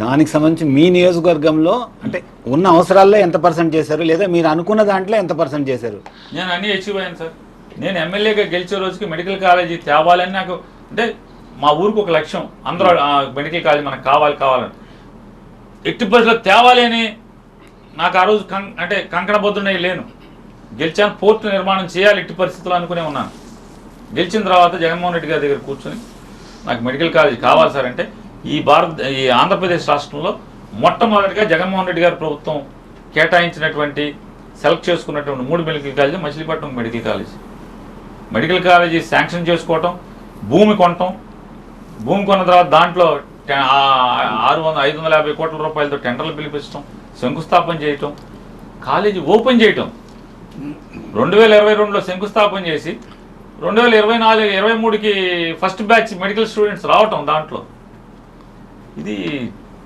దానికి సంబంధించి మీ నియోజకవర్గంలో అంటే ఉన్న అవసరాల్లో ఎంత పర్సెంట్ చేశారు? లేదా మీరు అనుకున్న దాంట్లో ఎంత పర్సెంట్ చేశారు? నేను అన్ని అచీవ్ అయ్యాను సార్. నేను ఎమ్మెల్యేగా గెలిచే రోజుకి మెడికల్ కాలేజీ తేవాలని నాకు అంటే మా ఊరికి ఒక లక్ష్యం. అందరూ మెడికల్ కాలేజీ మనకు కావాలి కావాలని. ఎట్టి పరిస్థితుల్లో తేవాలి అని నాకు ఆ రోజు కం అంటే కంకణబద్దునై లేను. గెలిచాను పోర్టు నిర్మాణం చేయాలి ఎట్టి పరిస్థితుల్లో అనుకునే ఉన్నాను. గెలిచిన తర్వాత జగన్మోహన్ రెడ్డి గారి దగ్గర కూర్చొని నాకు మెడికల్ కాలేజ్ కావాలి సార్ అంటే ఈ భారత ఈ ఆంధ్రప్రదేశ్ రాష్ట్రంలో మొట్టమొదటిగా జగన్మోహన్ రెడ్డి గారి ప్రభుత్వం కేటాయించినటువంటి సెలెక్ట్ చేసుకున్నటువంటి మూడు medical college Machilipatnam medical college. Medical college sanction చేసుకోవటం భూమి కొనటం భూమి కొన్న తర్వాత దాంట్లో టె- ఆరు వందల ఐదు వందల యాభై కోట్ల రూపాయలతో టెండర్లు పిలిపించడం శంకుస్థాపన చేయటం కాలేజీ ఓపెన్ చేయటం. రెండు వేల ఇరవై రెండులో శంకుస్థాపన చేసి రెండు వేల ఇరవై నాలుగు ఇరవై మూడుకి ఫస్ట్ బ్యాచ్ మెడికల్ స్టూడెంట్స్ రావటం దాంట్లో. ఇది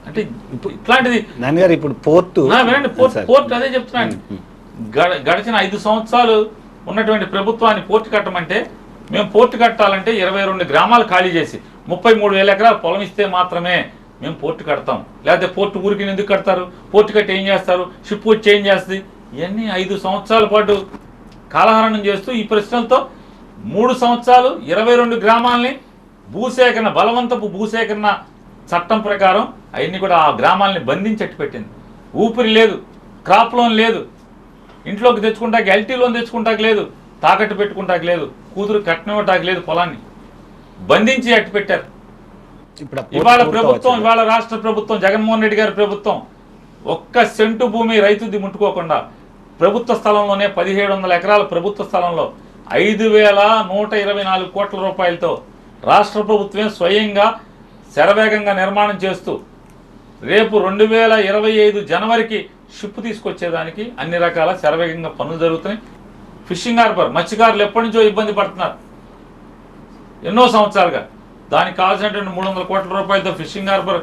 అంటే ఇప్పుడు ఇట్లాంటిది. నాన్నగారు ఇప్పుడు పోర్టు. వినండి పోర్ట్ అదే చెప్తున్నాను గడ- గడిచిన ఐదు సంవత్సరాలు ఉన్నటువంటి ప్రభుత్వాన్ని పోర్టు కట్టమంటే మేము పోర్టు కట్టాలంటే ఇరవై రెండు గ్రామాలు ఖాళీ చేసి ముప్పై మూడు వేల ఎకరాలు పొలం ఇస్తే మాత్రమే మేము పోర్టు కడతాం. లేకపోతే పోర్టు ఊరికి ఎందుకు కడతారు? పోర్టు కట్టి ఏం చేస్తారు? షిప్ వచ్చి ఏం చేస్తుంది? ఇవన్నీ ఐదు సంవత్సరాల పాటు కాలహరణం చేస్తూ ఈ ప్రశ్నలతో మూడు సంవత్సరాలు ఇరవై రెండు గ్రామాలని భూసేకరణ బలవంతపు భూసేకరణ చట్టం ప్రకారం అవన్నీ కూడా ఆ గ్రామాలని బంధించట్టు పెట్టింది. ఊపిరి లేదు క్రాప్ లోన్ లేదు. ఇంట్లోకి తెచ్చుకుంటాకి ఎల్టీ లోన్ తెచ్చుకుంటాకి లేదు తాకట్టు పెట్టుకుంటాకి లేదు కూతురు కట్నమివ్వటానికి లేదు పొలాన్ని. బంధించి అట్టు పెట్టారు ఇవాళ? ప్రభుత్వం ఇవాళ రాష్ట్ర ప్రభుత్వం జగన్మోహన్ రెడ్డి గారి ప్రభుత్వం ఒక్క సెంటు భూమి రైతుది ముట్టుకోకుండా ప్రభుత్వ స్థలంలోనే పదిహేడు వందల ఎకరాల ప్రభుత్వ స్థలంలో ఐదు వేల నూట ఇరవై నాలుగు కోట్ల రూపాయలతో రాష్ట్ర ప్రభుత్వమే స్వయంగా శరవేగంగా నిర్మాణం చేస్తూ రేపు రెండు వేల ఇరవై ఐదు జనవరికి షిప్ తీసుకొచ్చేదానికి అన్ని రకాల శరవేగంగా పనులు జరుగుతున్నాయి. ఫిషింగ్ హార్బర్ మత్స్యకారులు ఎప్పటి నుంచో ఇబ్బంది పడుతున్నారు. ఎన్నో సంవత్సరాలుగా దానికి కావాల్సినటువంటి మూడు వందల కోట్ల రూపాయలతో ఫిషింగ్ హార్బర్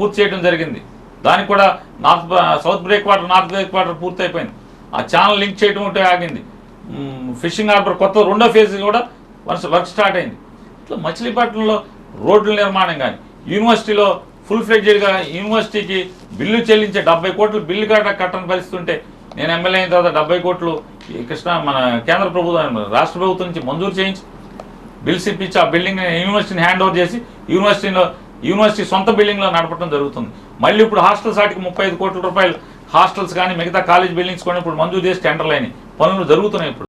పూర్తి చేయడం జరిగింది. దానికి కూడా నార్త్ బ- south breakwater north breakwater పూర్తి అయిపోయింది ఆ ఛానల్ లింక్ చేయడం ఉంటే ఆగింది. ఫిషింగ్ హార్బర్ కొత్త రెండో ఫేజ్ కూడా వర్క్ వర్క్ స్టార్ట్ అయింది. ఇట్లా మచిలీపట్నంలో రోడ్ల నిర్మాణం కానీ యూనివర్సిటీలో ఫుల్ ఫ్లెడ్జెడ్గా యూనివర్సిటీకి బిల్లు చెల్లించే డెబ్బై కోట్లు బిల్లు కట్ట కట్టని పరిస్థితుంటే నేను ఎమ్మెల్యే అయిన తర్వాత డెబ్బై కోట్లు కృష్ణ మన కేంద్ర ప్రభుత్వం రాష్ట్ర ప్రభుత్వం నుంచి మంజూరు చేయించి బిల్స్ ఇప్పించి ఆ బిల్డింగ్ యూనివర్సిటీని హ్యాండ్ ఓవర్ చేసి యూనివర్సిటీలో యూనివర్సిటీ సొంత బిల్డింగ్లో నడపడం జరుగుతుంది. మళ్ళీ ఇప్పుడు హాస్టల్స్ వాటికి ముప్పై ఐదు కోట్ల రూపాయలు హాస్టల్స్ కానీ మిగతా కాలేజ్ బిల్డింగ్స్ కూడా ఇప్పుడు మంజూరు చేసి టెండర్లు అయినాయి. పనులు జరుగుతున్నాయి ఇప్పుడు.